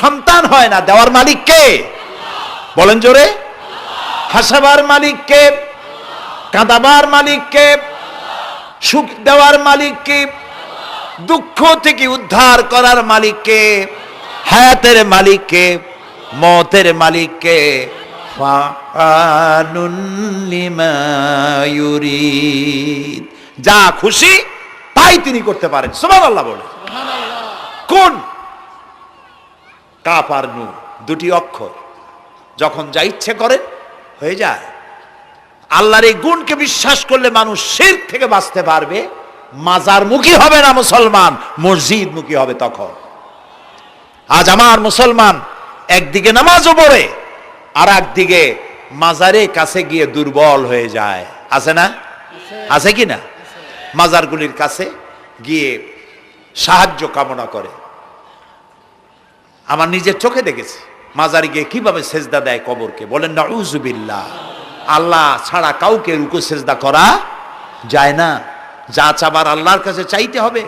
সন্তান হয় না, দেওয়ার মালিক কে? বলেন জোরে। হাসাবার মালিক কে? কাঁদাবার মালিক কে? সুখ দেওয়ার মালিক কে? দুঃখ থেকে উদ্ধার করার মালিককে হায়াতের মালিককে মতের মালিককে ফাআলুন লিমা যা খুশি, তাই তিনি করতে পারেন। সুবহানাল্লাহ বলে কোন? কাপ আর নূর, দুটি অক্ষর। যখন যা ইচ্ছে করে, হয়ে যায়। আল্লাহর এই গুণকে বিশ্বাস করলে মানুষ শির থেকে বাঁচতে পারবে। মাজার মুখী হবে না মুসলমান, মসজিদ মুখী হবে তখন। আজ আমার মুসলমান একদিকে নামাজও পড়ে, আর একদিকে মাজারে কাছে গিয়ে দুর্বল হয়ে যায়। আছে না? আছে কি না? মাজারগুলির কাছে গিয়ে সাহায্য কামনা করে। আমার নিজের চোখে দেখেছি। মাজারে গিয়ে কীভাবে সেজদা দেয় কবরকে? বলেন না উজুবিল্লাহ আল্লাহ ছাড়া কাউকে রুকু সেজদা করা যায় না। যা চাবার আল্লাহর কাছে চাইতে হবে।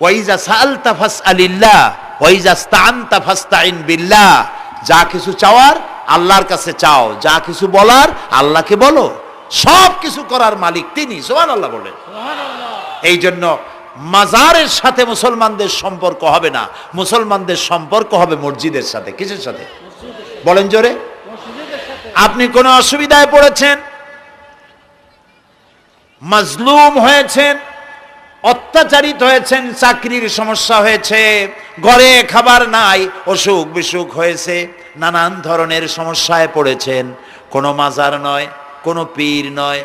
ওয়াইজা সালতা ফাসআলিল্লাহ ওয়াইজা স্তানতা ফাস্তাইন বিল্লাহ। যা কিছু চাওয়ার আল্লাহর কাছে চাও যা কিছু বলার আল্লাহকে বলো। সব কিছু করার মালিক তিনি। সোহান আল্লাহ বলেন। এই জন্য মাজারের সাথে মুসলমানদের সম্পর্ক হবে না। মুসলমানদের সম্পর্ক হবে মসজিদের সাথে। কিসের সাথে? বলেন জোরে। আপনি কোনো অসুবিধায় পড়েছেন? মাজলুম হয়েছেন? অত্যাচারিত হয়েছেন? চাকরির সমস্যা হয়েছে? ঘরে খাবার নাই? অসুখ বিসুখ হয়েছে? নানান ধরনের সমস্যায় পড়েছেন? কোনো মাজার নয়, কোনো পীর নয়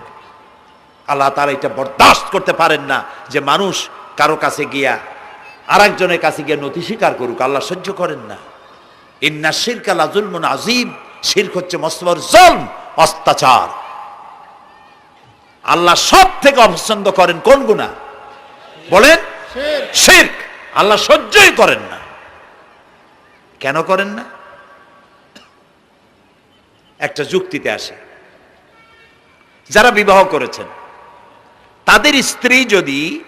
আল্লাহ তারা এটা বরদাস্ত করতে পারেন না যে মানুষ কারও কাছে গিয়া আরেকজনের কাছে গিয়ে নথি স্বীকার করুক আল্লাহ সহ্য করেন না। ইন্না শিরক আলা জুলমুন আজিম শিরক হচ্ছে মস্তবর জলম অত্যাচার। আল্লাহ সব থেকে অপছন্দ করেন কোন গুণা বলেন শিরক। আল্লাহ সহ্যই করেন না। কেন করেন না? একটা যুক্তিতে আসে। যারা বিবাহ করেছেন তাদের স্ত্রী যদি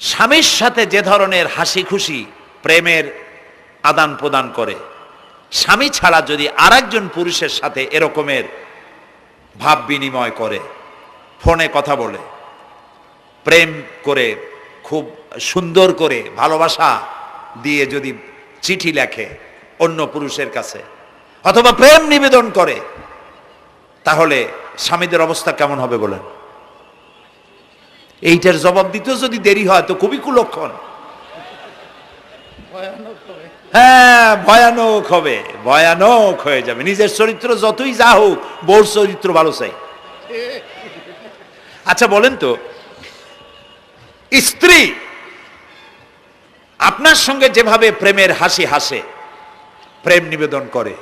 স্বামীর সাথে যে ধরনের হাসি খুশি প্রেমের আদান প্রদান করে, স্বামী ছাড়া যদি আরেকজন পুরুষের সাথে এরকমের ভাব বিনিময় করে, ফোনে কথা বলে, প্রেম করে, খুব সুন্দর করে, ভালোবাসা দিয়ে যদি চিঠি লেখে অন্য পুরুষের কাছে, অথবা প্রেম নিবেদন করে, তাহলে স্বামীদের অবস্থা কেমন হবে বলেন? এইটার জবাব দিতেও যদি দেরি হয় তো খুবই কুলক্ষণ। হ্যাঁ ভয়ানক হবে, ভয়ানক হয়ে যাবে। নিজের চরিত্র যতই যা হোক, বউর চরিত্র ভালো চাই। আচ্ছা বলেন তো, স্ত্রী আপনার সঙ্গে যেভাবে প্রেমের হাসি হাসে, প্রেম নিবেদন করে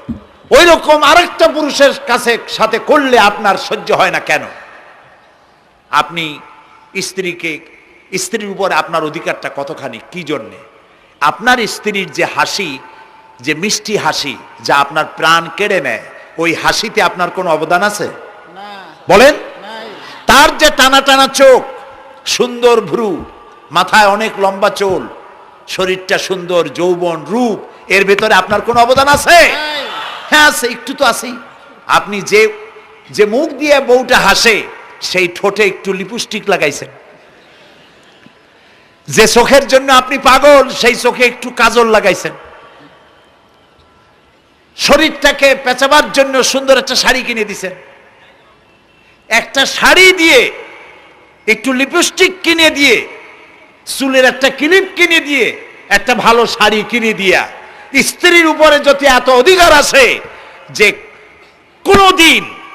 ওই রকম আরেকটা পুরুষের কাছে, সাথে করলে আপনার সহ্য হয় না কেন? আপনি স্ত্রীকে স্ত্রীর উপরে আপনার অধিকারটা কতখানি? কি জন্যে? আপনার স্ত্রীর যে হাসি যে মিষ্টি হাসি যা আপনার প্রাণ কেড়ে নেয় ওই হাসিতে আপনার কোনো অবদান আছে? বলেন? তার যে টানা টানা চোখ সুন্দর ভ্রু মাথায় অনেক লম্বা চুল শরীরটা সুন্দর যৌবন রূপ এর ভেতরে আপনার কোনো অবদান আছে? হ্যাঁ আছে একটু তো আছেই। আপনি যে যে মুখ দিয়ে বউটা হাসে সেই ঠোঁটে একটু লিপস্টিক লাগাইছেন। যে চোখের জন্য আপনি পাগল, সেই চোখে একটু কাজল লাগাইছেন। শরীরটাকে পেঁচাবার জন্য সুন্দর একটা শাড়ি কিনে দিছেন। একটা শাড়ি দিয়ে একটু লিপস্টিক কিনে দিয়ে, চুলের একটা ক্লিপ কিনে দিয়ে, একটা ভালো শাড়ি কিনে দিয়া, স্ত্রীর উপরে যদি এত অধিকার আছে যে কোনোদিন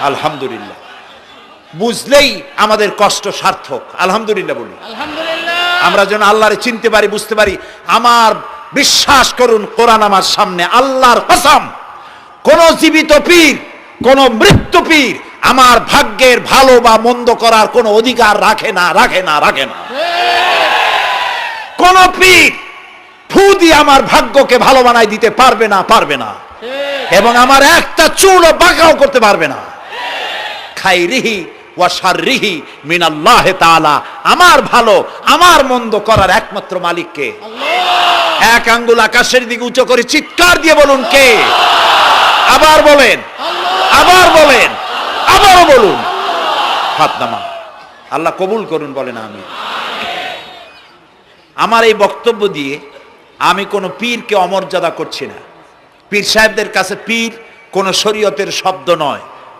আলহামদুলিল্লাহ। বুঝলেই আমাদের কষ্ট সার্থক। আলহামদুলিল্লাহ বলি। আমরা যেন আল্লাহরে চিনতে পারি বুঝতে পারি আমার বিশ্বাস করুন কোরআন আমার সামনে আল্লাহর কসম কোন জীবিত পীর কোন মৃত্যু পীর আমার ভাগ্যের ভালো বা মন্দ করার কোনো অধিকার রাখে না রাখে না রাখে না। কোন পীর ফু দিয়ে আমার ভাগ্যকে ভালো বানাই দিতে পারবে না পারবে না। এবং আমার একটা চুলও বাঁকাও করতে পারবে না। খাইরিহি ওয়া শাররিহি মিনাল্লাহে তাআলা। আমার ভালো আমার মন্দ করার একমাত্র মালিককে এক আঙ্গুল আকাশের দিকে উঁচু করে চিৎকার দিয়ে বলুন কে? আবার বলেন আবার বলেন আবারও বলুন। হাত নামা আল্লাহ কবুল করুন বলেন আমি আমার এই বক্তব্য দিয়ে আমি কোনো পীরকে অমর্যাদা করছি না। পীর সাহেবদের কাছে পীর কোনো শরীয়তের শব্দ নয়।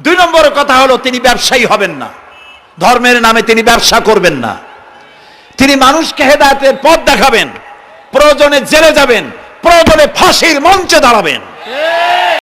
দুই নম্বর কথা হলো, তিনি ব্যবসায়ী হবেন না। ধর্মের নামে তিনি ব্যবসা করবেন না। তিনি মানুষকে হেদায়তের পথ দেখাবেন, প্রয়োজনে জেলে যাবেন, প্রয়োজনে ফাঁসির মঞ্চে দাঁড়াবেন।